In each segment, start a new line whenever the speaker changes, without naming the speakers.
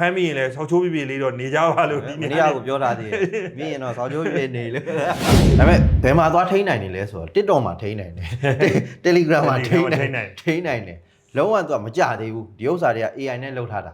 ဖမ်းမိရင်လည်းဆောက်ချိုးပြပြလေးတော့နေကြပါလို့ဒီ
မ
နေ့
နေ့ကကိုပြောထားသေးတယ်ပြီးရင်တော့စောက်ကျိုးပြေနေလို့ဒါပေမဲ့ဘယ်မှာသွားထိန်းနိုင်နေလဲဆိုတော့ TikTok မှာထိန်းနိုင်တယ် Telegram မှာထိန်းနိုင်ထိန်းနိုင်တယ်လုံးဝသူကမကြသေးဘူးဒီဥစ္စာတွေက AI နဲ့လုပ်ထားတာ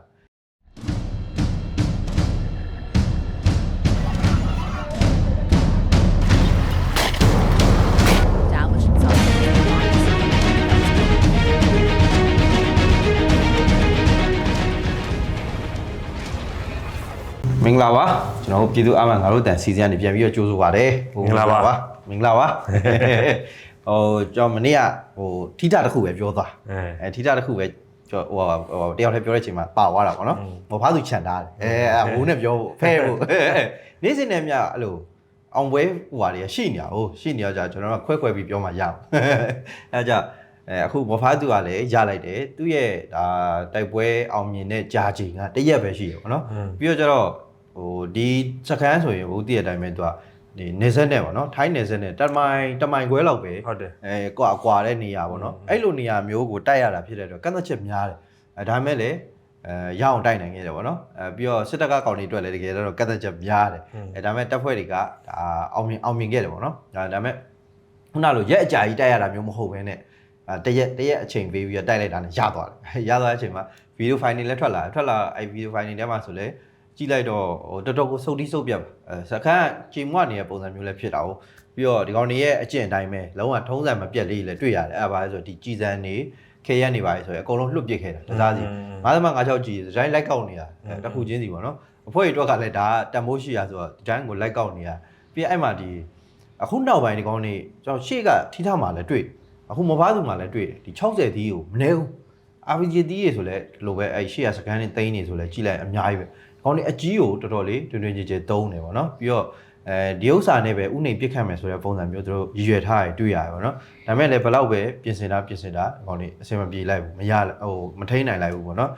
မင်္ဂလာပါကျွန်တော်တို့ပြည်သူအမှန်ငါတို့တန်စီစဉ်ကနေပြန်ပြီးတော့ကြိုးဆိုပါတယ်မင်္ဂလာပါဟိုကျွန်တော်မနေ့ကဟိုထိတာတစ်ခုပဲပြောသွား
အဲ
အဲထိတာတစ်ခုပဲကျွန်တော်ဟိုဟိုတယောက်တည်းပြောတဲ့အချိန်မှာပါသွားတာပေါ့နော်ဟိုဘာသူခြံထားတယ်အဲအဲဟိုနဲ့ပြောဖို့ဖဲဖို့နေ့စဉ်နဲ့မြအဲ့လိုအောင်ပွဲဟိုဟာတွေကရှိနေတာဟုတ်ရှိနေကြကျွန်တော်တို့ခွဲခွဲပြီးပြောမှရအောင်အဲကြအဲအခုဘဖားသူကလည်းရလိုက်တယ်သူ့ရဲ့ဒါတိုက်ပွဲအောင်မြင်တဲ့ကြာချိန်ကတရက်ပဲရှိရပေါ့နော်ပြီးတော့ကျတော့ ဟိုဒီစကန်းဆိုရင်ဟိုတည့်တဲ့အတိုင်းပဲသူကဒီနေဆက်နဲ့ပေါ့နော်ထိုင်းနေဆက်နဲ့တမိုင်တမိုင်ခွဲလောက်ပဲ
ဟုတ်တယ်
အဲကွာကွာတဲ့နေရာပေါ့နော်အဲ့လိုနေရာမျိုးကိုတိုက်ရတာဖြစ်တဲ့အတွက်ကန့်သက်ချက်များတယ်အဲဒါမဲ့လည်းအဲရအောင်တိုက်နိုင်ခဲ့တယ်ပေါ့နော်အဲပြီးတော့စစ်တပ်ကကောင်တွေအတွက်လည်းတကယ်တော့ကန့်သက်ချက်များတယ်အဲဒါမဲ့တပ်ဖွဲ့တွေကဒါအောင်မြင်အောင်မြင်ခဲ့တယ်ပေါ့နော်ဒါဒါမဲ့ခုနလိုရက်အကြာကြီးတိုက်ရတာမျိုးမဟုတ်ဘဲနဲ့အဲတရက်တရက်အချိန်ပေးပြီးတော့တိုက်လိုက်တာနဲ့ရသွားတယ်ရသွားတဲ့အချိန်မှာဗီဒီယိုဖိုင်တွေလည်းထွက်လာတယ်ထွက်လာအဲ့ဗီဒီယိုဖိုင်တွေထဲမှာဆိုလည်း ကြည့်လိုက်တော့ဟိုတော်တော်ကိုစုပ်တီးစုပ်ပြတ်ပါအဲစခန်းချိန်မွနေတဲ့ပုံစံမျိုးလည်းဖြစ်တာ哦ပြီးတော့ဒီကောင်တွေရဲ့အကျင့်အတိုင်းပဲလုံးဝထုံးစံမပြတ်လေးလည်းတွေ့ရတယ်အဲ့ဒါပါလဲဆိုတော့ဒီကြည်စံနေခေရက်နေပါလေဆိုရင်အကုန်လုံးလွတ်ပစ်ခဲ့တာတစားစီငါးသမားငါးချောက်ကြည်ဒီတိုင်းလိုက်ကောက်နေတာအဲတစ်ခုချင်းစီပေါ့နော်အဖွဲ့တွေအတွက်ကလည်းဒါတန်မိုးရှိရဆိုတော့ဒီတိုင်းကိုလိုက်ကောက်နေတာပြီးအဲ့မှာဒီအခုနောက်ပိုင်းဒီကောင်တွေကျွန်တော်ရှေ့ကထိထမှာလည်းတွေ့အခုမဘာသူမှာလည်းတွေ့တယ်ဒီ60သီးကိုမနေဘူး RPG သီးရေဆိုလဲဒီလိုပဲအဲ့ရှေ့ကစကန်နေတိန်းနေဆိုလဲကြည့်လိုက်အများကြီးပဲ ခေါင်းနေအကြီးကိုတော်တော်လေးတွင်တွင်ကြည်ကြည်တုံးနေပါတော့ပြီးတော့အဲဒီဥစ္စာနဲ့ပဲဥနေပြစ်ခတ်မယ်ဆိုတဲ့ပုံစံမျိုးတို့ရည်ရွယ်ထားရတွေ့ရတယ်ပေါ့နော်ဒါပေမဲ့လည်းဘယ်တော့ပဲပြင်ဆင်တာပြင်ဆင်တာခေါင်းနေအဆင်မပြေလိုက်ဘူးမရဟိုမထိန်းနိုင်လိုက်ဘူးပေါ့နော်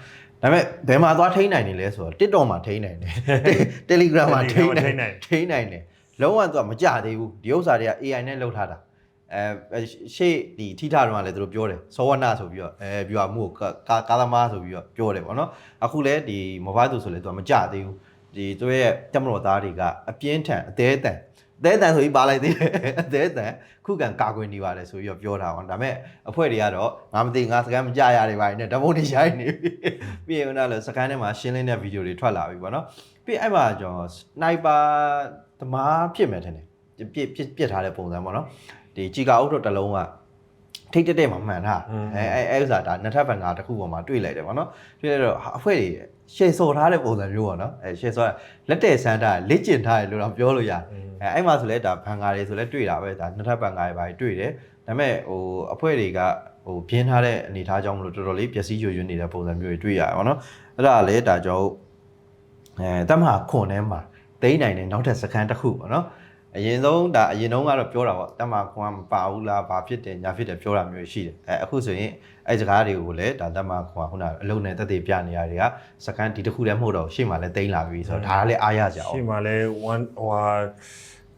ဒါပေမဲ့ဘယ်မှာသွားထိန်းနိုင်နေလဲဆိုတော့ TikTok မှာထိန်းနိုင်တယ် Telegram မှာထိန်းနိုင်ထိန်းနိုင်တယ်လုံးဝသူကမကြသေးဘူးဒီဥစ္စာတွေက AI နဲ့လုပ်ထားတာ အဲရှေ့ဒီထိထတော့လည်းသူတို့ပြောတယ်စောဝနာဆိုပြီးတော့အဲပြောမှုကိုကာကာသမားဆိုပြီးတော့ပြောတယ်ပေါ့နော်အခုလဲဒီမဘာသူဆိုလဲသူကမကြသေးဘူးဒီသူရဲ့တက်မတော်သားတွေကအပြင်းထန်အသေးအတန်အသေးအတန်ဆိုပြီးပါလိုက်သေးတယ်အသေးအတန်ခုခံကာကွယ်နေပါတယ်ဆိုပြီးတော့ပြောတာပေါ့ဒါပေမဲ့အဖွဲ့တွေကတော့ငါမသိငါစကန်မကြရတယ်ပါနဲ့ဓမ္မတွေရိုက်နေပြီပြီးရင်တော့စကန်ထဲမှာရှင်းလင်းတဲ့ဗီဒီယိုတွေထွက်လာပြီပေါ့နော်ပြီးအဲ့မှာကျွန်တော်စနိုက်ပါသမားဖြစ်မယ်ထင်တယ်ပြစ်ပြစ်ပြစ်ထားတဲ့ပုံစံပေါ့နော် ဒီကြီကာအုပ်တော့တစ်လုံးကထိတ်တက်တက်မှမှန်တာအဲအဲအဲဥစ္စာဒါနှစ်ထပ်ဗန်ကာတစ်ခုပေါ်မှာတွေ့လိုက်တယ်ဗောနော်တွေ့လိုက်တော့ဟာအဖွဲ့တွေရှယ်ဆော်ထားတဲ့ပုံစံမျိုးဗောနော်အဲရှယ်ဆော်လက်တဲ့ဆန်းတာလက်ကျင်ထားတယ်လို့တော့ပြောလို့ရတယ်အဲအဲ့မှာဆိုလဲဒါဗန်ကာတွေဆိုလဲတွေ့တာပဲဒါနှစ်ထပ်ဗန်ကာတွေပါတွေ့တယ်ဒါပေမဲ့ဟိုအဖွဲ့တွေကဟိုပြင်းထားတဲ့အနေအထားကြောင့်မလို့တော်တော်လေးပျက်စီးရွရွနေတဲ့ပုံစံမျိုးတွေတွေ့ရတယ်ဗောနော်အဲ့ဒါလည်းဒါကြောင့်အဲတမဟာခွန်ထဲမှာတိန်းနိုင်တဲ့နောက်ထပ်စကန်တစ်ခုဗောနော် အရင်ဆုံးဒါအရင်တုန်းကတော့ပြောတာပေါ့တက်မှာခွန်ကမပါဘူးလားဘာဖြစ်တယ်ညာဖြစ်တယ်ပြောတာမျိုးရှိတယ်အဲအခုဆိုရင်အဲစကားတွေကိုလည်းဒါတက်မှာခွန်ကခုနအလုံးနဲ့တက်သေးပြနေရတွေကစကန်ဒီတစ်ခုတည်းမဟုတ်တော့ရှေ့မှာလည်းတိမ့်လာပြီဆိုတော့ဒါကလည်းအားရကြအောင်
ရှေ့မှာလဲ1ဟိုဟာ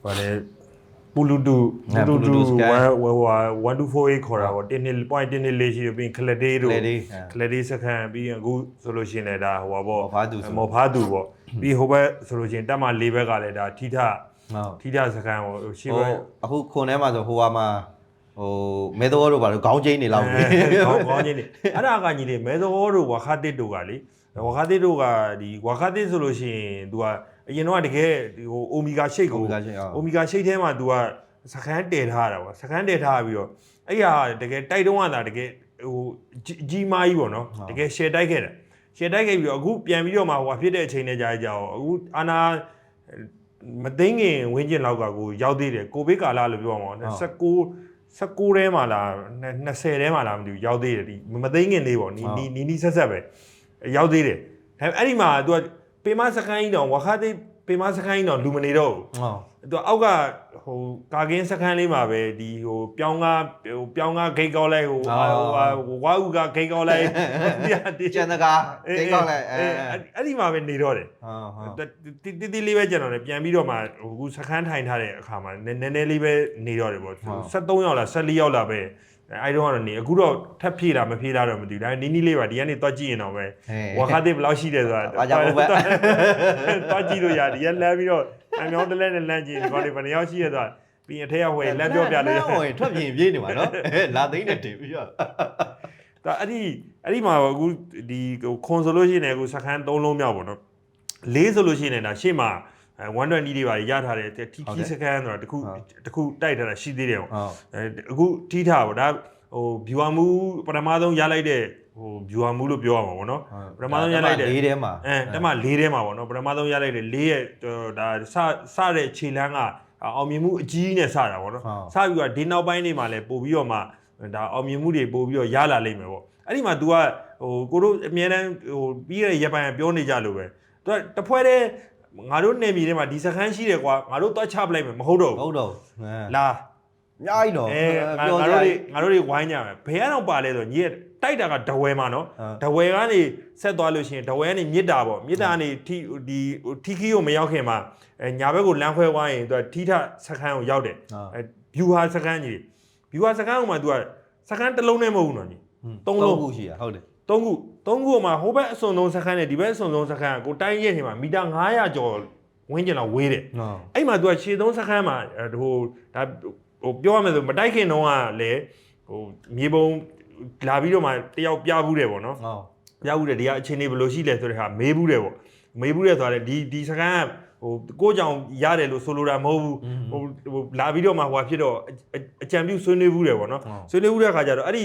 ဘာလဲပူလူတူပူလူတူ
Bluetooth scan
ဟိုဟာ1248ခေါ်တာပေါ့တင်းနေ point တင်းနေလေးရှိပြီးခလက်ဒေးတို့
ခလက်ဒေး
ခလက်ဒေးစခန်ပြီးရင်အခုဆိုလို့ရှိရင်လည်းဒါဟိုပါပေါ့
မော်ဖားသူဆို
မော်ဖားသူပေါ့ပြီးဟိုဘက်ဆိုလို့ရှိရင်တက်မ၄ဘက်ကလည်းဒါထိထ
ဟုတ်
ထိထစခန်ကိုရှေ့ဘ
ဟို
က်
အခုခွန်ထဲမှာဆိုဟိုဟာမှာဟိုမဲတော်တို့ဘာလို့ခေါင်းချင်းနေလောက်ပြီ
ကောင်းကောင်းချင်းနေအဲ့ဒါကညီလေးမဲသောတို့ဝါခါတစ်တို့ကလေဝါခါတစ်တို့ကဒီဝါခါတစ်ဆိုလို့ရှိရင် तू ကအရင်တော့တကယ်ဒီဟိုအိုမီဂါရှိတ်ကို
Omega shake ဟုတ်
အိုမီဂါရှိတ်ထဲမှာ तू ကစခန်းတည်ထားတာပေါ့စခန်းတည်ထားပြီးတော့အဲ့ဟာတကယ်တိုက်တုံးကသာတကယ်ဟိုကြီးကြီးမားကြီးပေါ့နော်တကယ် share တိုက်ခဲ့တာ share တိုက်ခဲ့ပြီးတော့အခုပြန်ပြီးတော့မှဟိုဖြစ်တဲ့အချိန်နဲ့ကြာကြာအောင်အခုအာနာ မသိငင်ဝင်းကျင်လောက်ကကိုရောက်သေးတယ်ကိုဗစ်ကာလလို့ပြောအောင်19 19ထဲမှာလား20ထဲမှာလားမသိဘူးရောက်သေးတယ်ဒီမသိငင်လေးပေါ့နီနီနီနီဆက်ဆက်ပဲရောက်သေးတယ်ဒါပေမဲ့အဲ့ဒီမှာ तू ပေမစကိုင်းတော့ဝါခတိ ပေမစကိုင်းတော့လူမနေတော့ဘူး
ဟုတ်
သူအောက်ကဟိုကာကင်းစခန်းလေးမှာပဲဒီဟိုပြောင်းကားဟိုပြောင်းကားဂိတ်ကောက်လိုက်ဟိုဟိုဝါဥကဂိတ်ကောက်လိုက်ဒီ
ကျန်တကာကိန်းကောက်လိုက်အဲ
အဲ့ဒီမှာပဲနေတော့တယ်
ဟုတ်ဟုတ်
တီတီတီလေးပဲကျန်တော့တယ်ပြန်ပြီးတော့မှဟိုခုစခန်းထိုင်ထားတဲ့အခါမှာနည်းနည်းလေးပဲနေတော့တယ်ပေါ့73ရောက်လား14ရောက်လားပဲ အဲ့တော့ကတော့နေအခုတော့ထပ်ဖြည့်တာမဖြည့်တာတော့မသိဘူးဒါပေမဲ့နီးနီးလေးပါဒီကနေသွားကြည့်ရင်တော့ပဲဝါခါတိဘယ်လောက်ရှိတယ်ဆိုတာ
ဘာကြောင့်ဘယ်
သွားကြည့်လို့ရတယ်ဒီကလမ်းပြီးတော့အမြောင်းတလဲနဲ့လမ်းကြည့်ဒီကောင်တွေဘယ်နှယောက်ရှိရဆိုတာပြီးရင်အထက်ကဝယ်လမ်းပြောပြလို့ရ
ဟိုထွက်ပြင်ပြေးနေမှာနော်လာသိန်းနဲ့တင်ပြီးတော့
ဒါအဲ့ဒီအဲ့ဒီမှာအခုဒီခွန်ဆိုလို့ရှိရင်လည်းအခုစခန်း၃လုံးမြောက်ပေါ့နော်လေးဆိုလို့ရှိရင်လည်းဒါရှေ့မှာ 120တွေပါရထားတယ်တီကီစခန်းဆိုတာတခုတခုတိုက်ထားတာရှိသေးတယ်ပေါ့
ဟုတ်
အဲအခုထိထားပေါ့ဒါဟို viewer မူပထမဆုံးရလိုက်တဲ့ဟို viewer မူလို့ပြောရမှာပေါ့နော်ပထမဆုံးရလိုက်တဲ့
လေးထဲမှာ
အဲတက်မ၄ထဲမှာပေါ့နော်ပထမဆုံးရလိုက်တဲ့၄ရဲ့ဒါစစတဲ့ခြေလန်းကအောင်မြင်မှုအကြီးနဲ့စတာပေါ့နော်စပြီးတော့ဒီနောက်ပိုင်းတွေမှာလည်းပို့ပြီးတော့မှဒါအောင်မြင်မှုတွေပို့ပြီးတော့ရလာလိမ့်မယ်ပေါ့အဲ့ဒီမှာ तू ကဟိုကိုတို့အမြဲတမ်းဟိုပြီးရတဲ့ရက်ပိုင်းကပြောနေကြလို့ပဲ तू ကတဖွဲတဲ့ ငါတို့နေပြည်ထဲမှာဒီစခန်းရှိတယ်ကွာငါတို့သွားချပလိုက်မယ်မဟုတ်တော့
မ
ဘူး
ဟုတ်တော့
လာ
အများကြီးတော့
အဲငါငါတို့တွေငါတို့တွေဝိုင်းကြမယ်ဘယ်ကတော့ပါလဲဆိုညီကတိုက်တာကဒဝဲမှာနော်ဒဝဲကနေဆက်သွားလို့ရှိရင်ဒဝဲကနေမြစ်တာပေါ့မြစ်တာကနေထိဒီထီခီကိုမရောက်ခင်မှာအဲညာဘက်ကိုလမ်းခွဲသွားရင်သူကထီထစခန်းကိုရောက်တယ်အဲဗျူဟာစခန်းကြီးဗျူဟာစခန်းကမှသူကစခန်းတစ်လုံးနဲ့မဟုတ်ဘူးနော်ညီသုံးလုံး
ခုရှိရဟုတ်တယ်
သုံးခုသုံးခုမှာဟိုဘက်အစွန်ဆုံးစခန်းနဲ့ဒီဘက်အစွန်ဆုံးစခန်းကကိုတိုင်းရဲ့နေမှာမီတာ900ကျော်ဝင်းကျင်လောက်ဝေးတယ်
ဟုတ်
အဲ့မှာ तू ကခြေသုံးစခန်းမှာအဲဟိုဒါဟိုပြောရမယ်ဆိုမတိုက်ခင်တုန်းကလည်းဟိုမြေပုံလာပြီးတော့မှတယောက်ပြဘူးတယ်ပေါ့နော်
ဟုတ်
ပြဘူးတယ်ဒီကအခြေအနေဘယ်လိုရှိလဲဆိုတဲ့ဟာမေးဘူးတယ်ပေါ့မေးဘူးတယ်ဆိုတာလေဒီဒီစခန်းကဟိုကိုကြောင်ရတယ်လို့ဆိုလိုတာမဟုတ်ဘူးဟိုဟိုလာပြီးတော့မှဟိုဖြစ်တော့အကြံပြုဆွေးနွေးဘူးတယ်ပေါ့နော်ဆွေးနွေးဘူးတဲ့အခါကျတော့အဲ့ဒီ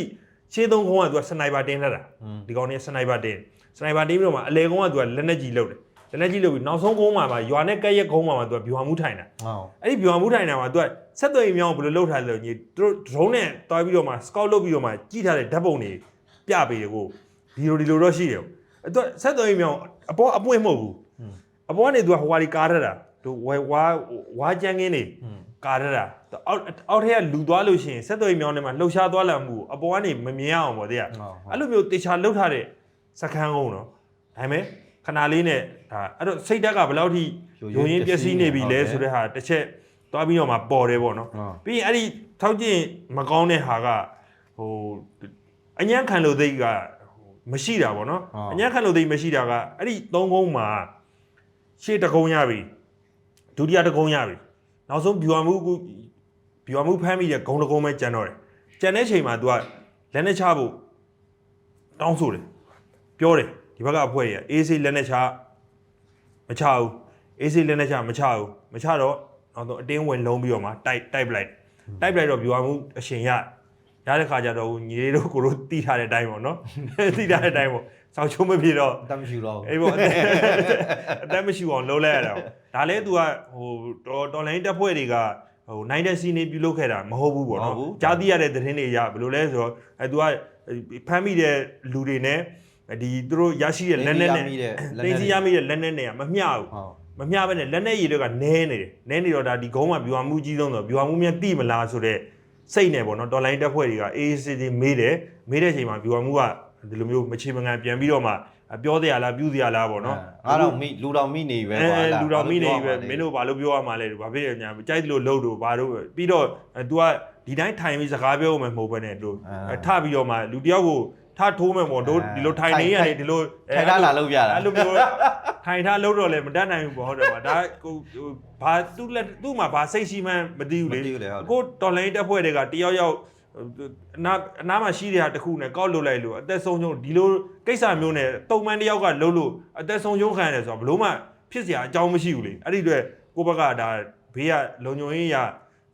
ခြေသုံးခုံးက तू ကစနိုက်ပါတင်လာတာဒီကောင်นี้စနိုက်ပါတင်စနိုက်ပါတင်ပြီးတော့မှအလေကုန်းကသူကလက်နဲ့ကြီးလုတ်တယ်လက်နဲ့ကြီးလုတ်ပြီးနောက်ဆုံးကုန်းမှာမှရွာနဲ့ကက်ရက်ကုန်းမှာမှသူကဗျူဟာမှုထိုင်တာ
ဟုတ်
အဲ့ဒီဗျူဟာမှုထိုင်တာမှာသူကဆက်သွယ်ရေးမြောင်းဘယ်လိုလုတ်ထားလဲဆိုရင်သူတို့ drone နဲ့တွားပြီးတော့မှ scout လုပ်ပြီးတော့မှကြည့်ထားတဲ့ဓာတ်ပုံတွေပြပေးတယ်ကိုဒီလိုဒီလိုတော့ရှိတယ်အဲ့သူကဆက်သွယ်ရေးမြောင်းအပေါ်အပွင့်မဟုတ်ဘူးအပေါ်ကနေသူကဟိုဟာဒီကားရတာသူဝဲဝါဝါကြမ်းကင်းနေကားရတာ အောက်အောက်ထက်ကလူသွားလို့ရှိရင်ဆက်သွယ်ရေးမြောင်းထဲမှာလှုပ်ရှားသွားလာမှုအပေါ်ကနေမမြင်အောင်ပေါ့တဲ့
ဟုတ်
အဲ့လိုမျိုးတေချာလှုပ်ထားတဲ့စကန်းကုန်းနော်ဒါပေမဲ့ခဏလေးနဲ့ဒါအဲ့တော့စိတ်ဓာတ်ကဘယ်လောက်ထိယုံရင်ပျက်စီးနေပြီလဲဆိုတဲ့ဟာတစ်ချက်သွားပြီးတော့မှပေါ်တယ်ပေါ့နော်
ဟုတ်
ပြီးရင်အဲ့ဒီထောက်ကျင်မကောင်းတဲ့ဟာကဟိုအញ្ញံခံလို့သိကဟိုမရှိတာပေါ့နော်အញ្ញံခံလို့သိမရှိတာကအဲ့ဒီသုံးကုန်းမှာရှေ့တကုန်းရပြီဒုတိယတကုန်းရပြီနောက်ဆုံးဗျူဟာမှု ကဗျူဟာမှုဖမ်းမိတဲ့ဂုံတကုန်းပဲကျန်တော့တယ်ကျန်တဲ့ချိန်မှာ तू ကလက်နဲ့ချဖို့တောင်းဆိုတယ်ပြောတယ်ဒီဘက်ကအဖွဲ့ကြီးအေးဆေးလက်နဲ့ချမချဘူးအေးဆေးလက်နဲ့ချမချဘူးမချတော့နောက်တော့အတင်းဝင်လုံးပြီးတော့မှတိုက်တိုက်ပလိုက်တိုက်ပလိုက်တော့ဗျူဟာမှုအရှင်ရရတဲ့ခါကျတော့ညီလေးတို့ကိုတို့တီးထားတဲ့အတိုင်းပေါ့နော်တီးထားတဲ့အတိုင်းပေါ့စောက်ချုံးမပြေတော့
တတ်မရှိတော့ဘူး
အေးပေါ့အသက်အသက်မရှိအောင်လုံးလိုက်ရတာပေါ့ဒါလဲ तू ကဟိုတော်တော်လိုင်းတက်ဖွဲ့တွေက ဟိုနိုင်တဲ့စီနေပြုလုပ်ခဲ့တာမဟုတ်ဘူးပေါ့နော်ကြားသိရတဲ့သတင်းတွေရဘယ်လိုလဲဆိုတော့အဲ तू ကဖမ်းမိတဲ့လူတွေနဲ့ဒီသူတို့ရရှိတဲ့လက်နဲ့နဲ့တင်စီရမိတဲ့လက်နဲ့နဲ့ကမမျှဘူး
ဟုတ်
မမျှဘဲနဲ့လက်နဲ့ရည်တွေကနဲနေတယ်နဲနေတော့ဒါဒီဂုံးမှာဗျူဟာမှုကြီးဆုံးဆိုဗျူဟာမှုမြန်တိမလားဆိုတော့စိတ်နဲ့ပေါ့နော်တော်လိုင်းတက်ဖွဲ့တွေကအေးစစ်စစ်မေးတယ်မေးတဲ့အချိန်မှာဗျူဟာမှုကဒီလိုမျိုးမချေမငံပြန်ပြီးတော့မှ ပြောသေးရလားပြုသေးရလားပေါ့နော်
ငါတော့မိလူတော်မိနေပဲ
အဲ
ကွာ
လူတော်မိနေပြီပဲမင်းတို့ဘာလို့ပြောရမှာလဲဘာဖြစ်ရညာကြိုက်တယ်လို့လှုပ်လို့ဘာလို့ပြီးတော့ तू ကဒီတိုင်းထိုင်ပြီးစကားပြောမှမဟုတ်ဘဲနဲ့တို့ထပြီးတော့မှလူတယောက်ကိုထထိုးမယ်ပေါ့တို့ဒီလိုထိုင်နေရတယ်ဒီလို
ထိုင်ထားလာလို့ပြတာ
အဲ့လိုမျိုးထိုင်ထားလို့တော့လည်းမတတ်နိုင်ဘူးပေါ့ဟုတ်တယ်ပါဒါကိုဘာသူ့လက်သူ့မှာဘာစိတ်ရှိမှန်းမသိဘူးလေ
မသိဘူးလေဟုတ်တယ်
ကိုတော်လိုင်းတက်ဖွဲ့တွေကတယောက်ယောက် အနာအနားမှာရှိတဲ့ဟာတစ်ခုနဲ့ကောက်လုတ်လိုက်လို့အသက်ဆုံးရှုံးဒီလိုကိစ္စမျိုးနဲ့တုံမှန်တယောက်ကလှုပ်လို့အသက်ဆုံးရှုံးခံရတယ်ဆိုတော့ဘလို့မှဖြစ်စရာအကြောင်းမရှိဘူးလေအဲ့ဒီအတွက်ကိုဘက်ကဒါဘေးကလုံညုံရေးရ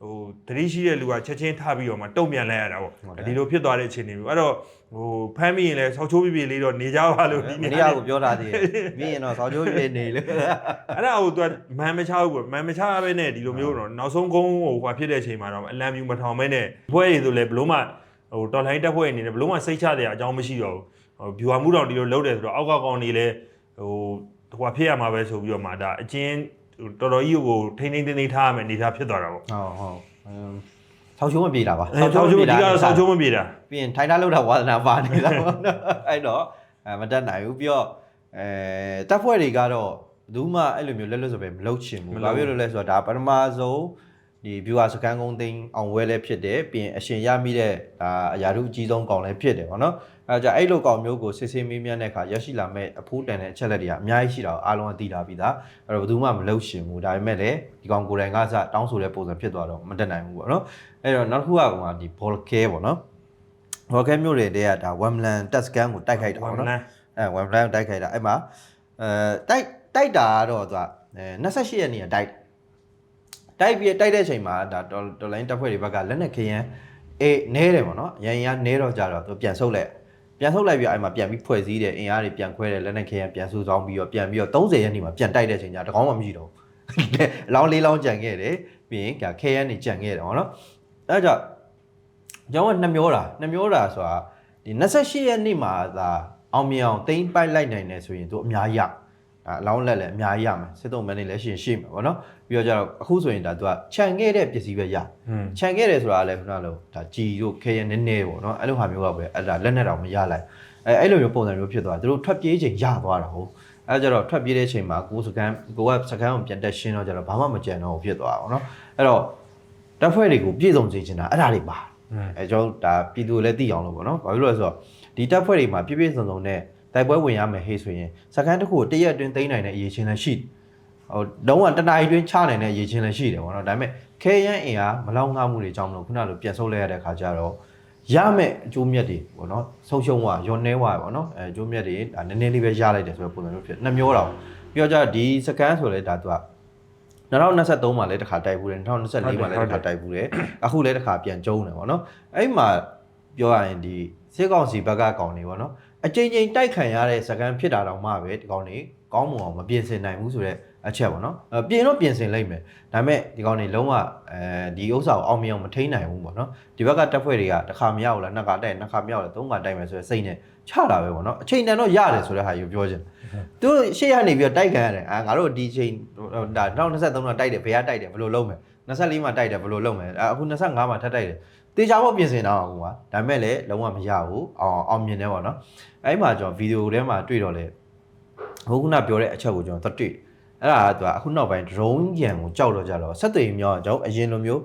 ဟိုတတိရှိတဲ့လူကချက်ချင်းထားပြီးတော့မှတုံ့ပြန်လိုက်ရတာပေါ့ဒီလိုဖြစ်သွားတဲ့အခြေအနေမျိုးအဲ့တော့ဟိုဖမ်းမိရင်လည်းဆောက်ချိုးပြပြလေးတော့နေကြပါလို့ဒီ
မ
နေ့
နေ့ကကိုပြောထားသေးတယ်ပြီးရင်တော့ဆောင်းကျိုးပြေနေလို့
အဲ့ဒါဟိုသူကမန်မချဘူးပေါ့မန်မချပဲနဲ့ဒီလိုမျိုးတော့နောက်ဆုံးကုန်းဟိုဟိုဖြစ်တဲ့အချိန်မှာတော့အလံမြူမထောင်မဲနဲ့ဘွဲရည်ဆိုလဲဘလို့မှဟိုတော်လိုင်းတက်ဖွဲ့အနေနဲ့ဘလို့မှစိတ်ချတဲ့အကြောင်းမရှိတော့ဘူးဟိုဗျူဟာမှုတော်ဒီလိုလုပ်တယ်ဆိုတော့အောက်ကကောင်နေလဲဟိုဟိုဖြစ်ရမှာပဲဆိုပြီးတော့မှဒါအချင်း တော်တော်ကြီးကိုထိန်းထိန်းသိမ်းသိမ်းထားရမယ်အနေထားဖြစ်သွားတာပေါ့
ဟုတ်ဟုတ်ဆောင်းကျိုးမပြေတာပါ
ဆောက်ချိုးအဓိကတော့ဆောက်ချိုးမပြေတာ
ပြီးရင်ထိုင်ထားလို့တာဝါသနာပါနေတာပေါ့နော်အဲ့တော့အဲမတတ်နိုင်ဘူးပြီးတော့အဲတပ်ဖွဲ့တွေကတော့ဘူးမှအဲ့လိုမျိုးလက်လွတ်ဆိုပဲမလုပ်ချင်ဘူးဘာဖြစ်လို့လဲဆိုတော့ဒါပထမဆုံး ဒီ viewer စကန်ကုန်းသိန်းအောင်ဝဲလည်းဖြစ်တယ်ပြီးရင်အရှင်ရမိတဲ့ဒါအရာထုအကြီးဆုံးကောင်လည်းဖြစ်တယ်ဗောနော်အဲဒါကြင့်အဲ့လိုကောင်မျိုးကိုစစ်စစ်မေးမြန်းတဲ့အခါရရှိလာမဲ့အဖိုးတန်တဲ့အချက်လက်တွေကအများကြီးရှိတာကိုအားလုံးကသိတာပြီးသားအဲ့တော့ဘယ်သူမှမလုပ်ရှင်ဘူးဒါပေမဲ့လည်းဒီကောင်ကိုယ်တိုင်ကစတောင်းဆိုတဲ့ပုံစံဖြစ်သွားတော့မတက်နိုင်ဘူးဗောနော်အဲ့တော့နောက်တစ်ခုကဟိုကဒီ ball care ဗောနော် ball care မျိုးတွေတည်းကဒါ Wembley test scan ကိုတိုက်ခိုက်တာဗောနော်အဲဝမ်ဘလန်တိုက်ခိုက်တာအဲ့မှာအဲတိုက်တိုက်တာကတော့သူကအဲ28ရက်နေ့ကတိုက် တိုက်ပြီးတိုက်တဲ့အချိန်မှာဒါဒေါ်လိုင်းတပ်ဖွဲ့တွေဘက်ကလက်နက်ခရမ်းအေးနဲတယ်ပေါ့နော်ရန်ရန်နဲတော့ကြတော့သူပြန်ဆုတ်လိုက်ပြန်ဆုတ်လိုက်ပြီးအဲ့မှာပြန်ပြီးဖွဲ့စည်းတယ်အင်အားတွေပြန်ခွဲတယ်လက်နက်ခရမ်းပြန်စုဆောင်းပြီးတော့ပြန်ပြီးတော့30ရက်နေ့မှာပြန်တိုက်တဲ့အချိန်ကျတကောင်းမှမရှိတော့ဘူးအလောင်းလေးလောင်းကြံခဲ့တယ်ပြီးရင်ခရမ်းနေကြံခဲ့တယ်ပေါ့နော်အဲ့ကြောင့်ကျောင်းကနှမျောတာနှမျောတာဆိုတာဒီ28ရက်နေ့မှာသာအောင်မြင်အောင်တိမ့်ပိုက်လိုက်နိုင်တယ်ဆိုရင်သူအများကြီးရ ဒါအလောင်းလက်လည်းအများကြီးရမယ်စစ်တုံးမန်းနေလည်းရှင်ရှိမှာပေါ့နော်ပြီးတော့ကျတော့အခုဆိုရင်ဒါသူကခြံခဲ့တဲ့ပစ္စည်းပဲရ
อืม
ခြံခဲ့တယ်ဆိုတာလည်းခုနလိုဒါကြည်တို့ခဲရနည်းနည်းပေါ့နော်အဲ့လိုဟာမျိုးကပဲအဲ့ဒါလက်နဲ့တော့မရလိုက်အဲအဲ့လိုမျိုးပုံစံမျိုးဖြစ်သွားတယ်သူတို့ထွက်ပြေးချိန်ရသွားတာဟုတ်အဲ့ကြတော့ထွက်ပြေးတဲ့ချိန်မှာကိုစကန်ကိုကစကန်ကိုပြန်တက်ရှင်းတော့ကျတော့ဘာမှမကြံတော့ဘူးဖြစ်သွားတာပေါ့နော်အဲ့တော့တပ်ဖွဲ့တွေကိုပြည့်စုံစေချင်တာအဲ့ဒါတွေပါ
อืม
အဲကျွန်တော်ဒါပြည်သူတွေလည်းသိအောင်လို့ပေါ့နော်။ဘာဖြစ်လို့လဲဆိုတော့ဒီတပ်ဖွဲ့တွေမှာပြည့်ပြည့်စုံစုံနဲ့ တိုက်ပွဲဝင်ရမယ်ဟေးဆိုရင်စကန်တစ်ခုကိုတရက်အတွင်းသိမ်းနိုင်တဲ့အရေးချင်းလည်းရှိတယ်။ဟိုလုံးဝတနအီအတွင်းချနိုင်တဲ့အရေးချင်းလည်းရှိတယ်ပေါ့နော်။ဒါပေမဲ့ခဲရန်အင်အားမလောင်ငှမှုတွေကြောင့်မလို့ခုနလိုပြန်ဆုတ်လိုက်ရတဲ့ခါကျတော့ရမယ်အကျိုးမြတ်တွေပေါ့နော်ဆုံးရှုံးသွားရောနေသွားပေါ့နော်အဲအကျိုးမြတ်တွေဒါနည်းနည်းလေးပဲရလိုက်တယ်ဆိုတဲ့ပုံစံမျိုးဖြစ်နှစ်မျိုးတော့ပြီးတော့ကျဒီစကန်ဆိုလဲဒါသူက2023မှာလည်းတစ်ခါတိုက်ဘူးတယ်2024မှာလည်းတစ်ခါတိုက်ဘူးတယ်အခုလည်းတစ်ခါပြန်ကျုံးတယ်ပေါ့နော်အဲ့မှာပြောရရင်ဒီစစ်ကောင်စီဘက်ကကောင်တွေပေါ့နော် အချိန်ချင်းတိုက်ခံရတဲ့စကန်ဖြစ်တာတောင်မှပဲဒီကောင်တွေကောင်းမွန်အောင်မပြင်ဆင်နိုင်ဘူးဆိုတော့အချက်ပေါ့နော်အပြင်တော့ပြင်ဆင်လိုက်မယ်ဒါပေမဲ့ဒီကောင်တွေလုံးဝအဲဒီဥစ္စာကိုအောင်မြင်အောင်မထိန်းနိုင်ဘူးပေါ့နော်ဒီဘက်ကတပ်ဖွဲ့တွေကတစ်ခါမရဘူးလားနှစ်ခါတိုက်နှစ်ခါမရဘူးလားသုံးခါတိုက်မယ်ဆိုတဲ့စိတ်နဲ့ချတာပဲပေါ့နော်အချိန်တန်တော့ရတယ်ဆိုတဲ့ဟာယူပြောချင်သူရှေ့ရနေပြီးတော့တိုက်ခံရတယ်အာငါတို့ဒီချိန်ဒါ2023တော့တိုက်တယ်ဘယ်ကတိုက်တယ်ဘယ်လိုလုပ်မယ်24မှာတိုက်တယ်ဘယ်လိုလုပ်မယ်အခု25မှာထပ်တိုက်တယ် တေချာဖို့ပြင်ဆင်တော့ကွာဒါပေမဲ့လည်းလုံးဝမရဘူးအောင်အောင်မြင်တယ်ပေါ့နော်အဲ့မှာကျွန်တော်ဗီဒီယိုထဲမှာတွေ့တော့လေဟိုခုနပြောတဲ့အချက်ကိုကျွန်တော်တွေ့အဲ့ဒါကသူကအခုနောက်ပိုင်း drone ရန်ကိုကြောက်တော့ကြတော့ဆက်သွယ်ရေးမျိုးကျွန်တော်အရင်လိုမျိုး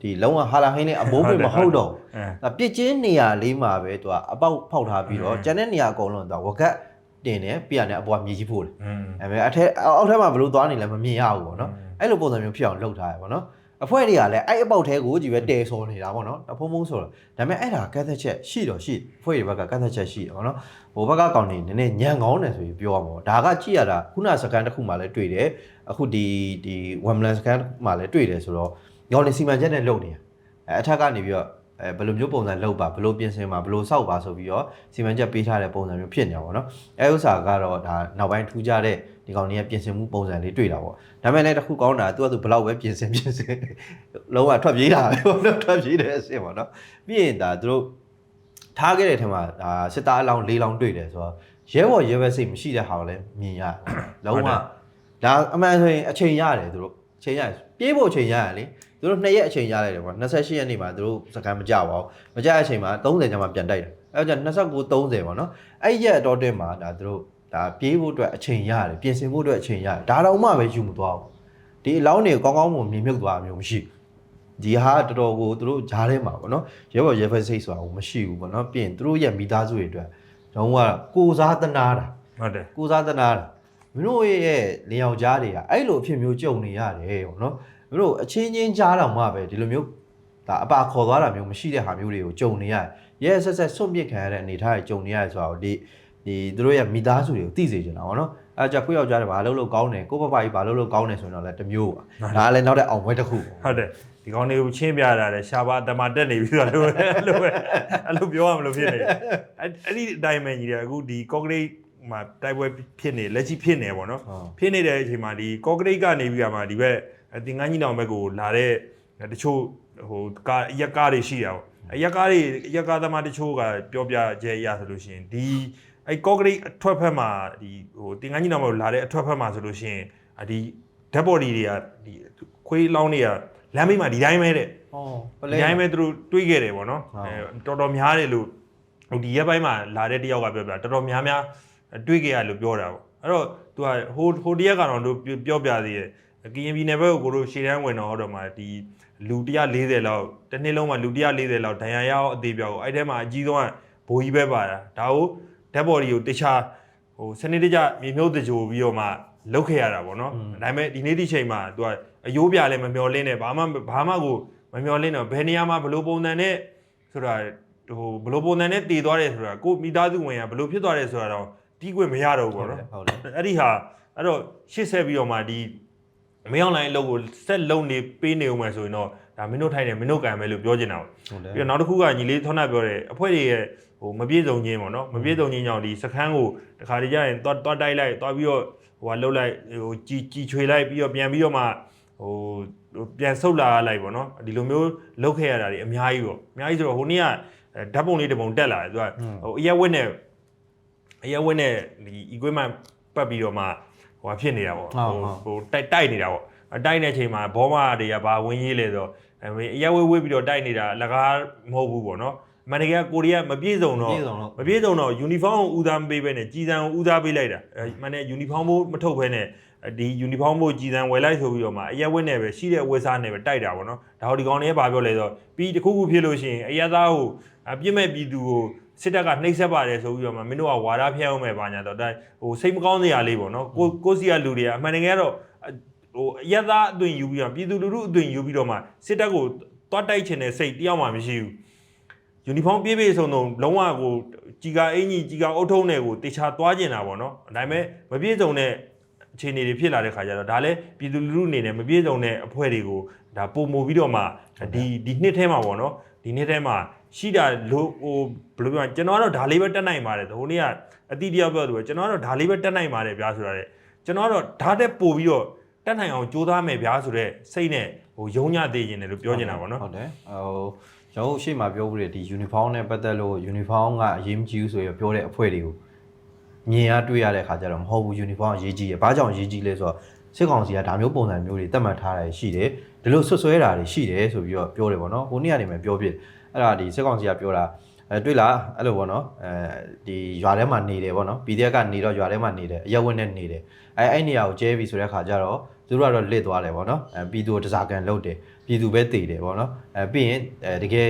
ဒီလုံးဝဟာလာဟင်းနဲ့အမိုးပွင့်မဟုတ်တော့ဘူး
အဲ
ဒါပြစ်ချင်းနေရာလေးမှာပဲသူကအပေါက်ဖောက်ထားပြီးတော့ကျန်တဲ့နေရာအကုန်လုံးသူကဝကတ်တင်တယ်ပြရတဲ့အပေါ်ကမြေကြီးဖို့တယ်
อืม
အဲမဲ့အထက်အောက်ထက်မှာဘလို့သွားနေလဲမမြင်ရဘူးပေါ့နော်အဲ့လိုပုံစံမျိုးဖြစ်အောင်လုပ်ထားရပေါ့နော် အဖွဲ့တွေကလည်းအဲ့အပေါက်ထဲကိုကြီးပဲတဲဆော်နေတာပေါ့နော်တဖုံဖုံဆိုတော့ဒါပေမဲ့အဲ့ဒါကန့်သက်ချက်ရှိတော့ရှိအဖွဲ့တွေဘက်ကကန့်သက်ချက်ရှိတယ်ပေါ့နော်ဟိုဘက်ကကောင်နေနည်းနည်းညံကောင်းတယ်ဆိုပြီးပြောရမှာပေါ့ဒါကကြည့်ရတာခုနစကန်တစ်ခုမှလည်းတွေ့တယ်အခုဒီဒီဝမ်လန်စကန်မှလည်းတွေ့တယ်ဆိုတော့ညောင်နေစီမံချက်နဲ့လုပ်နေတာအဲအထက်ကနေပြီးတော့ အဲဘယ်လိုမျိုးပုံစံလုပ်ပါဘယ်လိုပြင်ဆင်ပါဘယ်လိုစောက်ပါဆိုပြီးတော့စီမံချက်ပေးထားတဲ့ပုံစံမျိုးဖြစ်နေတာပေါ့နော်အဲဥစ္စာကတော့ဒါနောက်ပိုင်းထူးခြားတဲ့ဒီကောင်တွေကပြင်ဆင်မှုပုံစံလေးတွေ့တာပေါ့ဒါပေမဲ့လည်းတစ်ခုကောင်းတာသူကသူဘယ်လောက်ပဲပြင်ဆင်ပြင်ဆင်လုံးဝထွက်ပြေးတာပဲပေါ့နော်ထွက်ပြေးတဲ့အဆင့်ပေါ့နော်ပြီးရင်ဒါသူတို့ထားခဲ့တဲ့ထင်မှာဒါစစ်သားအလောင်း၄လောင်းတွေ့တယ်ဆိုတော့ရဲဘော်ရဲဘက်စိတ်မရှိတဲ့ဟာကိုလည်းမြင်ရတယ်လုံးဝဒါအမှန်ဆိုရင်အချိန်ရတယ်သူတို့အချိန်ရတယ်ပြေးဖို့အချိန်ရတယ်လေ သူတို့2ရက်အချိန်ရလိုက်တယ်ပေါ့28ရက်နေ့မှာသူတို့စကန်မကြပါဘူးမကြတဲ့အချိန်မှာ30ကျမှပြန်တိုက်တယ်အဲဒါကြောင့်29 30ပေါ့နော်အဲ့ရက်အတော်တွင်းမှာဒါသူတို့ဒါပြေးဖို့အတွက်အချိန်ရတယ်ပြင်ဆင်ဖို့အတွက်အချိန်ရတယ်ဒါတော့မှပဲယူမသွားဘူးဒီအလောင်းတွေကိုကောင်းကောင်းမွန်မြင်မြုပ်သွားတာမျိုးမရှိဘူးဒီဟာတော်တော်ကိုသူတို့ဂျားထဲမှာပေါ့နော်ရဲဘော်ရဲဖက်စိတ်ဆိုတာကိုမရှိဘူးပေါ့နော်ပြီးရင်သူတို့ရဲ့မိသားစုတွေအတွက်တော့ကကိုစားသနာတာ
ဟုတ်တယ်
ကိုစားသနာတာမင်းတို့ရဲ့လင်ယောက်ကြားတွေကအဲ့လိုအဖြစ်မျိုးကြုံနေရတယ်ပေါ့နော် မင်းတို့အချင်းချင်းကြားတော့မှပဲဒီလိုမျိုးဒါအပါခေါ်သွားတာမျိုးမရှိတဲ့ဟာမျိုးတွေကိုကြုံနေရတယ်ရဲဆက်ဆက်ဆွန့်ပစ်ခံရတဲ့အနေအထားတွေကြုံနေရတယ်ဆိုတော့ဒီဒီသူတို့ရဲ့မိသားစုတွေကိုသိစေချင်တာပေါ့နော်အဲကြကိုယောက်ျားတွေဘာလုပ်လို့ကောင်းတယ်ကိုပပကြီးဘာလုပ်လို့ကောင်းတယ်ဆိုရင်တော့လည်းတစ်မျိုးပါဒါကလည်းနောက်တဲ့အောင်ပွဲတစ်ခုပေါ့
ဟုတ်တယ်ဒီကောင်တွေကိုချင်းပြတာလေရှားပါတမတက်နေပြီဆိုတော့အဲ့လိုပဲအဲ့လိုပြောရမလို့ဖြစ်နေတယ်အဲ့အဲ့ဒီအတိုင်းပဲညီတယ်အခုဒီကော့ကရိတ်မှာတိုက်ပွဲဖြစ်နေလက်ရှိဖြစ်နေပေါ့နော်
ဟုတ်
ဖြစ်နေတဲ့အချိန်မှာဒီကော့ကရိတ်ကနေပြီးတော့မှဒီဘက် တင်ငန်းကြီးတောင်ဘက်ကိုလာတဲ့တချို့ဟိုကားရက်ကားတွေရှိတာပေါ့အရက်ကားတွေအရက်ကားသမားတချို့ကပြောပြကြရဆိုလို့ရှိရင်ဒီအဲ့ကော့ကရိတ်အထွက်ဖက်မှာဒီဟိုတင်ငန်းကြီးတောင်ဘက်ကိုလာတဲ့အထွက်ဖက်မှာဆိုလို့ရှိရင်အဒီ dead body တွေကဒီခွေးလောင်းတွေကလမ်းမေးမှာဒီတိုင်းပဲတဲ့
ဟောပ
ဒီ
လဲ
တိုင်းပဲသူတို့တွေးခဲ့တယ်ပေါ့နော်
ဟုတ်
အဲတော်တော်များတယ်လို့ဟိုဒီရက်ပိုင်းမှာလာတဲ့တယောက်ကပြောပြတော်တော်များများတွေးခဲ့ရလို့ပြောတာပေါ့အဲ့တော့ तू ကဟိုဟိုတရက်ကတော့တို့ပြောပြသေးတယ် ကရင်ပြည်နယ်ဘက်ကိုကိုတို့ရှေ့တန်းဝင်တော့တော့မှဒီလူ140လောက်တစ်နှစ်လုံးမှာလူ140လောက်ဒဏ်ရာရအောင်အသေးပြောက်ကိုအဲ့ထဲမှာအကြီးဆုံးကဘိုးကြီးပဲပါတာဒါကိုဓာတ်ဘော်ဒီကိုတခြားဟိုစနစ်တကျမြေမြုပ်တကြိုပြီးတော့မှလုတ်ခဲ့ရတာပေါ့နော်ဒါပေမဲ့ဒီနေ့ဒီချိန်မှာသူကအယိုးပြလည်းမမျောလင်းနဲ့ဘာမှဘာမှကိုမမျောလင်းတော့ဘယ်နေရာမှာဘလို့ပုံစံနဲ့ဆိုတာဟိုဘလို့ပုံစံနဲ့တည်သွားတယ်ဆိုတာကိုမိသားစုဝင်ကဘလို့ဖြစ်သွားတယ်ဆိုတာတော့တီးခွင့်မရတော့ဘူးပေါ့နော်
ဟုတ်တယ်
အဲ့ဒီဟာအဲ့တော့ရှစ်ဆက်ပြီးတော့မှဒီ မင်းအောင်လိုင်းအလုပ်ကိုဆက်လုံနေပေးနေဦးမယ်ဆိုရင်တော့ဒါမင်းတို့ထိုင်တယ်မင်းတို့ကံပဲလို့ပြောချင်တာပေါ့
ဟုတ်တယ်
ပြီးတော့နောက်တစ်ခုကညီလေးထောနာပြောတယ်အဖွဲ့တွေရဲ့ဟိုမပြည့်စုံခြင်းပေါ့နော်မပြည့်စုံခြင်းကြောင့်ဒီစခန်းကိုတခါတည်းကျရင်တွားတွားတိုက်လိုက်တွားပြီးတော့ဟိုကလှုပ်လိုက်ဟိုជីជីချွေလိုက်ပြီးတော့ပြန်ပြီးတော့မှဟိုပြန်ဆုတ်လာလိုက်ပေါ့နော်ဒီလိုမျိုးလှုပ်ခဲ့ရတာတွေအများကြီးပေါ့အများကြီးဆိုတော့ဟိုနေ့ကဓာတ်ပုံလေးတစ်ပုံတက်လာတယ်သူကဟိုအရက်ဝက်နဲ့အရက်ဝက်နဲ့ဒီ equipment ပတ်ပြီးတော့မှ ဟိုဟာဖြစ်နေတာပေါ့ဟိုဟိုတိုက်တိုက်နေတာပေါ့တိုက်နေချိန်မှာဘောမတွေကဘာဝင်းရေးလဲဆိုတော့အရက်ဝက်ဝက်ပြီးတော့တိုက်နေတာလကားမဟုတ်ဘူးပေါ့နော်အမှန်တကယ်ကိုရီးယားမပြည့်စုံတော့
ပြည့်စုံတော့
မပြည့်စုံတော့ uniform ကိုဦးစားမပေးဘဲနဲ့ကြီးစံကိုဦးစားပေးလိုက်တာအဲမနဲ့ uniform ဘို့မထုတ်ဘဲနဲ့ဒီ uniform ဘို့ကြီးစံဝယ်လိုက်ဆိုပြီးတော့မှအရက်ဝက်နဲ့ပဲရှိတဲ့ဝက်စားနဲ့ပဲတိုက်တာပေါ့နော်ဒါဟိုဒီကောင်လေးကဘာပြောလဲဆိုတော့ပြီးတစ်ခုခုဖြစ်လို့ရှိရင်အရက်သားကိုအပြစ်မဲ့ပြည်သူကို စစ်တပ်ကနှိပ်စက်ပါတယ်ဆိုပြီးတော့မှမင်းတို့ကဝါဒဖျက်အောင်မယ်ပါညာတော့ဒါဟိုစိတ်မကောင်းစရာလေးပေါ့နော်ကိုကိုစီကလူတွေကအမှန်တကယ်တော့ဟိုအရက်သားအသွင်ယူပြီးတော့ပြည်သူလူထုအသွင်ယူပြီးတော့မှစစ်တပ်ကိုတွားတိုက်ချင်တဲ့စိတ်တယောက်မှမရှိဘူးယူနီဖောင်းပြည့်ပြည့်စုံစုံလုံးဝကိုကြီးကာအင်ကြီးကြီးကာအုတ်ထုံးတွေကိုတေချာသွားကျင်တာပေါ့နော်အဒါပေမဲ့မပြည့်စုံတဲ့အခြေအနေတွေဖြစ်လာတဲ့ခါကျတော့ဒါလည်းပြည်သူလူထုအနေနဲ့မပြည့်စုံတဲ့အဖွဲ့တွေကိုဒါပုံမူပြီးတော့မှဒီဒီနှစ်ထဲမှာပေါ့နော်ဒီနှစ်ထဲမှာ ရှိတာလို့ဟိုဘယ်လိုပြောလဲကျွန်တော်ကတော့ဒါလေးပဲတက်နိုင်ပါတယ်ဟိုနေ့ကအတိတယောက်ပြောသူပဲကျွန်တော်ကတော့ဒါလေးပဲတက်နိုင်ပါတယ်ဗျာဆိုတာလေကျွန်တော်ကတော့ဓာတ်တက်ပို့ပြီးတော့တက်နိုင်အောင်ကြိုးစားမယ်ဗျာဆိုတော့စိတ်နဲ့ဟိုယုံညသေးခြင်းတယ်လို့ပြောနေတာပေါ့နော်
ဟုတ်တယ်ဟိုကျွန်တော်တို့ရှေ့မှာပြောပြီးတဲ့ဒီ uniform နဲ့ပတ်သက်လို့ uniform ကအရေးမကြီးဘူးဆိုရပြောတဲ့အဖွဲ့တွေကိုမြင်ရတွေ့ရတဲ့ခါကျတော့မဟုတ်ဘူး uniform အရေးကြီးရယ်ဘာကြောင့်အရေးကြီးလဲဆိုတော့စစ်ကောင်စီကဒါမျိုးပုံစံမျိုးတွေတတ်မှတ်ထားတာရှိတယ်ဒီလိုဆွတ်ဆွဲတာတွေရှိတယ်ဆိုပြီးတော့ပြောတယ်ပေါ့နော်ဟိုနေ့ကနေမှပြောပြတယ် အဲ့ဒါဒီစစ်ကောင်စီကပြောတာအဲတွေ့လားအဲ့လိုပေါ့နော်အဲဒီရွာထဲမှာနေတယ်ပေါ့နော် PDF ကနေတော့ရွာထဲမှာနေတယ်အရက်ဝက်နဲ့နေတယ်အဲအဲ့နေရာကိုကျဲပြီဆိုတဲ့ခါကျတော့သူတို့ကတော့လစ်သွားတယ်ပေါ့နော်အဲပြည်သူကိုတစားကန်လုတ်တယ်ပြည်သူပဲတည်တယ်ပေါ့နော်အဲပြီးရင်အဲတကယ်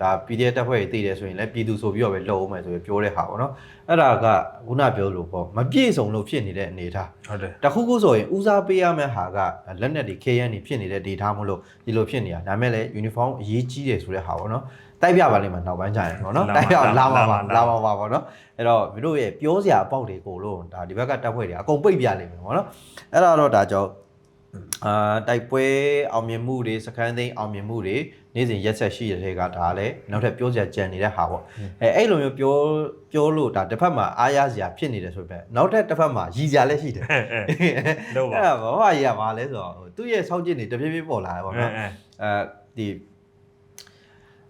ဒါ PDF တပ်ဖွဲ့တွေတည်တယ်ဆိုရင်လည်းပြည်သူဆိုပြီးတော့ပဲလုံအောင်မယ်ဆိုပြီးပြောတဲ့ဟာပေါ့နော်အဲ့ဒါကခုနပြောလို့ပေါ့မပြည့်စုံလို့ဖြစ်နေတဲ့အနေအထား
ဟုတ်တယ်
တခုခုဆိုရင်ဦးစားပေးရမယ့်ဟာကလက်နက်တွေ KN တွေဖြစ်နေတဲ့ data မလို့ဒီလိုဖြစ်နေတာဒါမဲ့လည်း uniform အရေးကြီးတယ်ဆိုတဲ့ဟာပေါ့နော်တိုက်ပြပါလိမ့်မယ်နောက်ပိုင်းကျရင်ပေါ့နော်တိုက်ပြလာပါပါလာပါပါပေါ့နော်အဲ့တော့မင်းတို့ရဲ့ပြောစရာအပေါက်တွေကိုလို့ဒါဒီဘက်ကတပ်ဖွဲ့တွေအကုန်ပိတ်ပြလိမ့်မယ်ပေါ့နော်အဲ့ဒါတော့ဒါကြောင့် အာတိုက်ပွဲအောင်မြင်မှုတွေစခန်းသိမ်းအောင်မြင်မှုတွေနေ့စဉ်ရက်ဆက်ရှိတဲ့တွေကဒါလည်းနောက်ထပ်ပြောစရာကြံနေတဲ့ဟာပေါ့အဲအဲ့လိုမျိုးပြောပြောလို့ဒါတစ်ဖက်မှာအားရစရာဖြစ်နေတယ်ဆိုပေမဲ့နောက်ထပ်တစ်ဖက်မှာရည်စရာလည်းရှိတယ်
အဲအဲလို့ပါ
အဲ့ဒါဘာမှရပါလဲဆိုတော့ဟိုသူ့ရဲ့စောင့်ကြည့်နေတဖြည်းဖြည်းပေါ်လာတယ်ပေါ့နော်
အဲ
အဲဒီ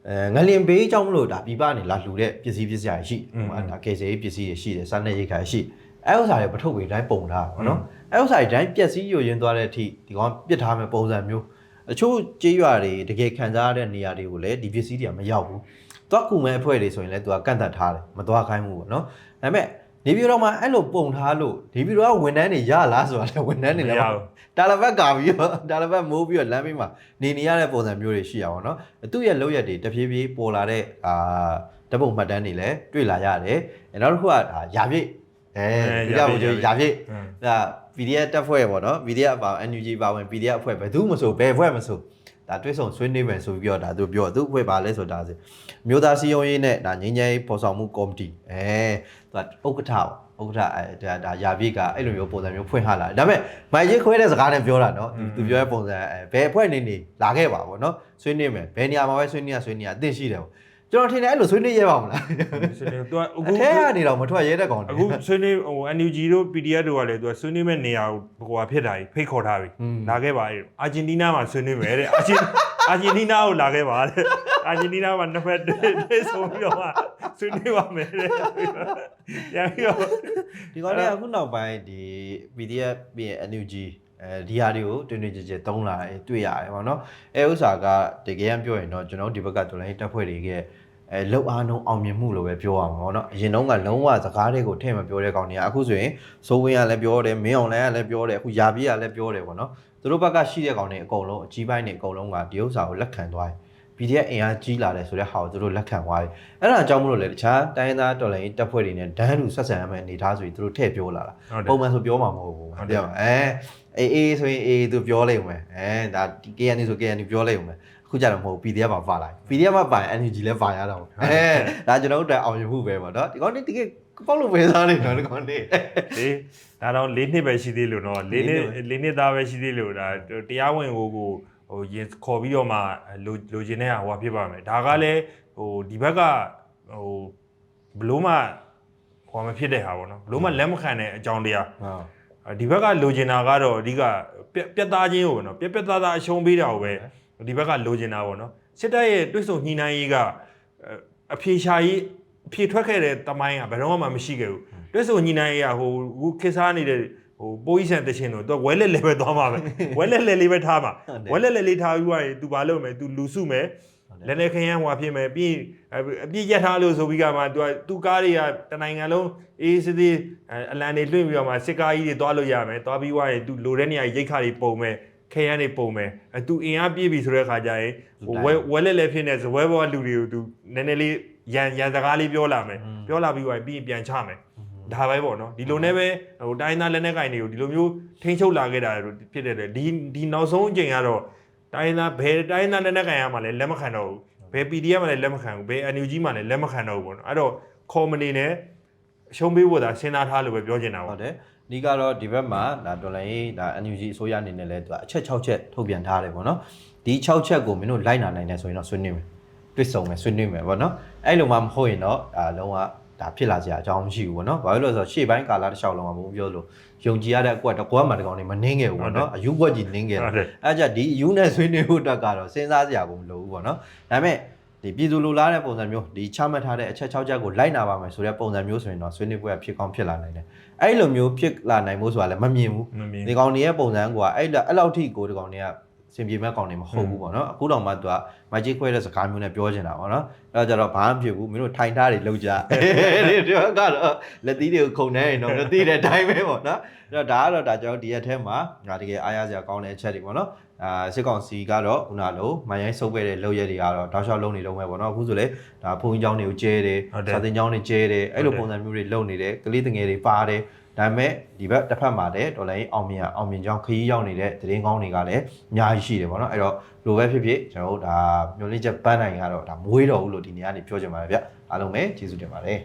အဲငလင်ဘေးကြောင့်မလို့ဒါပြပနေလာလှူတဲ့ပစ္စည်းပစ္စည်းတွေရှိ
อืม
ဟိုဒါကေစေးပစ္စည်းတွေရှိတယ်စားနေရိတ်ခါရှိအဲ့ဥစ္စာတွေပထုတ်ပြီးတိုင်းပုံထားပါတော့နော် အဲ့ဥစ္စာတွေတိုင်းပျက်စီးယိုရင်းသွားတဲ့အထိဒီကောင်ပြစ်ထားမဲ့ပုံစံမျိုးအချို့ကြေးရွာတွေတကယ်ခံစားရတဲ့နေရာတွေကိုလည်းဒီပစ္စည်းတွေကမရောက်ဘူးသွားကူမဲ့အဖွဲ့တွေဆိုရင်လည်းသူကကန့်သက်ထားတယ်မသွားခိုင်းဘူးပေါ့နော်ဒါပေမဲ့နေပြည်တော်မှာအဲ့လိုပုံထားလို့နေပြည်တော်ကဝန်ထမ်းတွေရလားဆိုတာလည်းဝန်ထမ်းတွေလည်း
မရ
မ
ဘူး
တာလဘက်ကာပြီးတော့တာလဘက်မိုးပြီးတော့လမ်းဘေးမှာနေနေရတဲ့ပုံစံမျိုးတွေရှိရပါတော့။သူ့ရဲ့လောက်ရက်တွေတဖြည်းဖြည်းပေါ်လာတဲ့အာဓာတ်ပုံမှတ်တမ်းတွေလည်းတွေ့လာရတယ်။အဲနောက်တစ်ခုကဒါရာပြည့်အဲဒီကဘုရားရာပြည့်ဒါ PDF တက်ဖွဲ့ပေါ့နော် PDF အပါ NUG ပါဝင် PDF အဖွဲ့ဘယ်သူမှမဆိုဘယ်အဖွဲ့မဆိုဒါတွဲဆောင်ဆွေးနွေးမယ်ဆိုပြီးတော့ဒါသူပြောသူအဖွဲ့ပါလဲဆိုဒါဆိုမျိုးသားစီယုံရေးနဲ့ဒါငင်းငယ်ပေါ်ဆောင်မှုကော်မတီအဲသူကဥက္ကဋ္ဌပေါ့ဥက္ကဋ္ဌအဲဒါဒါရာပြည့်ကအဲ့လိုမျိုးပုံစံမျိုးဖွင့်ထားလာတယ်ဒါပေမဲ့မိုင်ကြီးခွဲတဲ့စကားနဲ့ပြောတာနော်သူသူပြောတဲ့ပုံစံအဲဘယ်အဖွဲ့နေနေလာခဲ့ပါပေါ့နော်ဆွေးနွေးမယ်ဘယ်နေရာမှာပဲဆွေးနွေးရဆွေးနွေးရအသင့်ရှိတယ်ပေါ့ ကျွန်တော်ထင်တယ်အဲ့လိုဆွေးနွေးရပါမလား
ဆိုတော့ तू အခု
အထဲကနေတော့မထွက်ရဲတဲ့ကောင်
အခုဆွေးနွေးဟို NUG တို့ PDF တို့ကလည်း तू ဆွေးနွေးမဲ့နေရာကိုဟိုဟာဖြစ်တာကြီးဖိတ်ခေါ်ထားပြီလာခဲ့ပါရဲ့အာဂျင်တီးနားမှာဆွေးနွေးမယ်တဲ့အာဂျင်အာဂျင်တီးနားကိုလာခဲ့ပါတဲ့အာဂျင်တီးနားမှာနှစ်ဖက်တွေ့ဆုံပြီးတော့မှဆွေးနွေးပါမယ်တဲ့ပြန်ပြီးတော့
ဒီကောင်လေးကအခုနောက်ပိုင်းဒီ PDF ပြီးရင် NUG အဲဒီဟာတွေကိုတွင်တွင်ကြဲကြဲတုံးလာတယ်တွေ့ရတယ်ပေါ့နော်အဲဥစ္စာကတကယ်ရန်ပြောရင်တော့ကျွန်တော်ဒီဘက်ကတော်လိုင်းတပ်ဖွဲ့တွေကအဲအဲလှုပ်အားနှုံအောင်မြင်မှုလို့ပဲပြောရမှာပေါ့နော်အရင်တုန်းကလုံးဝစကားတွေကိုထည့်မပြောတဲ့ကောင်တွေကအခုဆိုရင်စိုးဝင်းကလည်းပြောတယ်မင်းအောင်လည်းကလည်းပြောတယ်အခုယာပြည့်ကလည်းပြောတယ်ပေါ့နော်သူတို့ဘက်ကရှိတဲ့ကောင်တွေအကုန်လုံးအကြီးပိုင်းတွေအကုန်လုံးကဒီဥစ္စာကိုလက်ခံသွားတယ် PDF အင်အားကြီးလာတယ်ဆိုတဲ့ဟာကိုသူတို့လက်ခံသွားပြီအဲ့ဒါအကြောင်းမလို့လေတခြားတိုင်းရင်းသားတော်လှန်ရေးတပ်ဖွဲ့တွေနဲ့ဒန်းတူဆက်ဆံရမယ့်အနေအထားဆိုရင်သူတို့ထည့်ပြောလာတာ
ဟုတ်တယ်
ပုံမှန်ဆိုပြောမှာမဟုတ်ဘူး
ဟုတ်
တ
တယ်
ယ်မလားအဲအေးအေးဆိုရင်အေးသူပြောလိုက်ဦးမယ်အဲဒါဒီ KN ဆို KN ပြောလိုက်ဦးမယ်အခုကြတော့မဟုတ်ဘူး PDF မှာပါလာပြီ PDF မှာပါရင် energy လည်းပါရတော့ဘူးအဲဒါကျွန်တော်တို့အတွက်အောင်မြင်မှုပဲပေါ့နော်ဒီကောင်นี่တကယ်ပေါက်လို့ပဲစားနေတော့ဒီကောင်นี่
လေဒါတော့၄နှစ်ပဲရှိသေးလို့နော်၄နှစ်၄နှစ်သားပဲရှိသေးလို့ဒါတရားဝင်ကိုကို ဟိုရင်ခေါ်ပြီးတော့မှလိုလိုချင်တဲ့ဟာဟိုဖြစ်ပါမယ်ဒါကလည်းဟိုဒီဘက်ကဟိုဘလို့မှဟိုမဖြစ်တဲ့ဟာပေါ့နော်ဘလို့မှလက်မခံတဲ့အကြောင်းတရား
ဟုတ်
ဒီဘက်ကလိုချင်တာကတော့အဓိကပြက်ပြက်သားချင်းကိုပေါ့နော်ပြက်ပြက်သားသားအရှုံးပေးတာကိုပဲဒီဘက်ကလိုချင်တာပေါ့နော်စစ်တပ်ရဲ့တွစ်ဆုံညှိနှိုင်းရေးကအဲအဖြေရှာရေးအဖြေထွက်ခဲ့တဲ့တမိုင်းကဘယ်တော့မှမရှိခဲ့ဘူးတွစ်ဆုံညှိနှိုင်းရေးကဟိုအခုခေတ်စားနေတဲ့ဟိုပိုးကြီးဆန်တချင်းတို့သူကဝဲလက်လက်ပဲသွားမှာပဲဝဲလက်လက်လေးပဲထားမှာဝဲလက်လက်လေးထားပြီးွားရင် तू ဘာလုပ်မလဲ तू လူစုမယ်လက်လက်ခရမ်းဟွာဖြစ်မယ်ပြီးအပြည့်ရက်ထားလို့ဆိုပြီးကမှ तू ကသူ့ကားတွေကတနိုင်ငံလုံးအေးစစ်စစ်အလံတွေလွှင့်ပြီးတော့မှစစ်ကားကြီးတွေသွားလို့ရမယ်သွားပြီးွားရင် तू လိုတဲ့နေရာရိတ်ခါတွေပုံမယ်ခရမ်းတွေပုံမယ်အဲ तू အင်အားပြည့်ပြီဆိုတဲ့အခါကျရင်ဟိုဝဲဝဲလက်လက်ဖြစ်နေဇဝဲဘောလူတွေကို तू နည်းနည်းလေးရန်ရန်စကားလေးပြောလာမယ်ပြောလာပြီးွားရင်ပြီးရင်ပြန်ချမယ် ဒါပဲပေါ့နော်ဒီလိုနဲ့ပဲဟိုတိုင်းသားလက်နက်ကင်တွေကိုဒီလိုမျိုးထိန်းချုပ်လာခဲ့တာဖြစ်တဲ့လေဒီဒီနောက်ဆုံးအချိန်ကတော့တိုင်းသားဘယ်တိုင်းသားလက်နက်ကင်ရမှလည်းလက်မခံတော့ဘူးဘယ် PDF မှလည်းလက်မခံဘူးဘယ် NUG မှလည်းလက်မခံတော့ဘူးပေါ့နော်အဲ့တော့ company နဲ့ရှုံးပေးဖို့သာစဉ်းစားထားလို့ပဲပြောချင်တာ
ဟု
ပေါ့
တ်တယ်ဒီကတော့ဒီဘက်မှာဒါဒေါ်လာရေးဒါ NUG အစိုးရအနေနဲ့လည်းသူကအချက်6ချက်ထုတ်ပြန်ထားတယ်ပေါ့နော်ဒီ6ချက်ကိုမင်းတို့လိုက်နာနိုင်တယ်ဆိုရင်တော့ဆွေးနွေးမယ်တွေ့ဆုံမယ်ဆွေးနွေးမယ်ပေါ့နော်အဲ့လိုမှမဟုတ်ရင်တော့ဒါလုံးဝ ဒါဖြစ်လာစရာအကြောင်းမရှိဘူးပေါ့နော်ဘာလို့လဲဆိုတော့ရှေ့ပိုင်းကာလတစ်လျှောက်လုံးကဘုံပြောလို့ယုံကြည်ရတဲ့အကွက်တကွက်မှာတကောင်နေမနှင်းခဲ့ဘူးပေါ့နော်အယူကွက်ကြီးနှင်းခဲ့တယ်
ဟုတ်တယ်
အဲ့ကြင့်ဒီအယူနဲ့ဆွေးနွေးဖို့အတွက်ကတော့စဉ်းစားစရာကိုမလိုဘူးပေါ့နော်ဒါပေမဲ့ဒီပြည်သူလူလားတဲ့ပုံစံမျိုးဒီချမှတ်ထားတဲ့အချက်6ချက်ကိုလိုက်နာပါမယ်ဆိုတဲ့ပုံစံမျိုးဆိုရင်တော့ဆွေးနွေးပွဲကဖြစ်ကောင်းဖြစ်လာနိုင်တယ်အဲ့လိုမျိုးဖြစ်လာနိုင်ဖို့ဆိုတာလည်းမမြင်ဘူး
မမြင်
ဒီကောင်တွေရဲ့ပုံစံကအဲ့လောက်အဲ့လောက်ထိကိုဒီကောင်တွေက စင်ပြေမဲ့ကောင်တွေမဟုတ်ဘူးပေါ့နော်အခုတော့မှသူကမကြီးခွဲတဲ့စကားမျိုးနဲ့ပြောနေတာပေါ့နော်အဲ့တော့ကျတော့ဘာမှမဖြစ်ဘူးမင်းတို့ထိုင်ထားတွေလောက်ကြဒီတော့ကတော့လက်သီးတွေကိုခုန်နေရင်တော့လက်သီးတဲ့အတိုင်းပဲပေါ့နော်အဲ့တော့ဒါကတော့ဒါကျွန်တော်ဒီရက်ထဲမှာငါတကယ်အားရစရာကောင်းတဲ့အချက်တွေပေါ့နော်အာစစ်ကောင်စီကတော့ခုနလိုမန်ရိုင်းစုပ်ခဲ့တဲ့လောက်ရက်တွေကတော့တောက်လျှောက်လုံးနေလုံးပဲပေါ့နော်အခုဆိုလေဒါဘုံကြီးเจ้าတွေကိုကျဲတယ်
ဟုတ်တယ်
စာသင်เจ้าတွေကျဲတယ်အဲ့လိုပုံစံမျိုးတွေလုပ်နေတယ်ကလေးတငယ်တွေပါတယ် ဒါပေမဲ့ဒီဘက်တစ်ဖက်မှာလည်းဒေါ်လာရေးအောင်မြင်အောင်မြင်ကြောင်းခရီးရောက်နေတဲ့သတင်းကောင်းတွေကလည်းအများကြီးရှိတယ်ပေါ့နော်အဲ့တော့လိုပဲဖြစ်ဖြစ်ကျွန်တော်တို့ဒါမျိုးလေးချက်ပန်းနိုင်ကတော့ဒါမွေးတော်ဘူးလို့ဒီနေရာကနေပြောချင်ပါတယ်ဗျအားလုံးပဲကျေးဇူးတင်ပါတယ်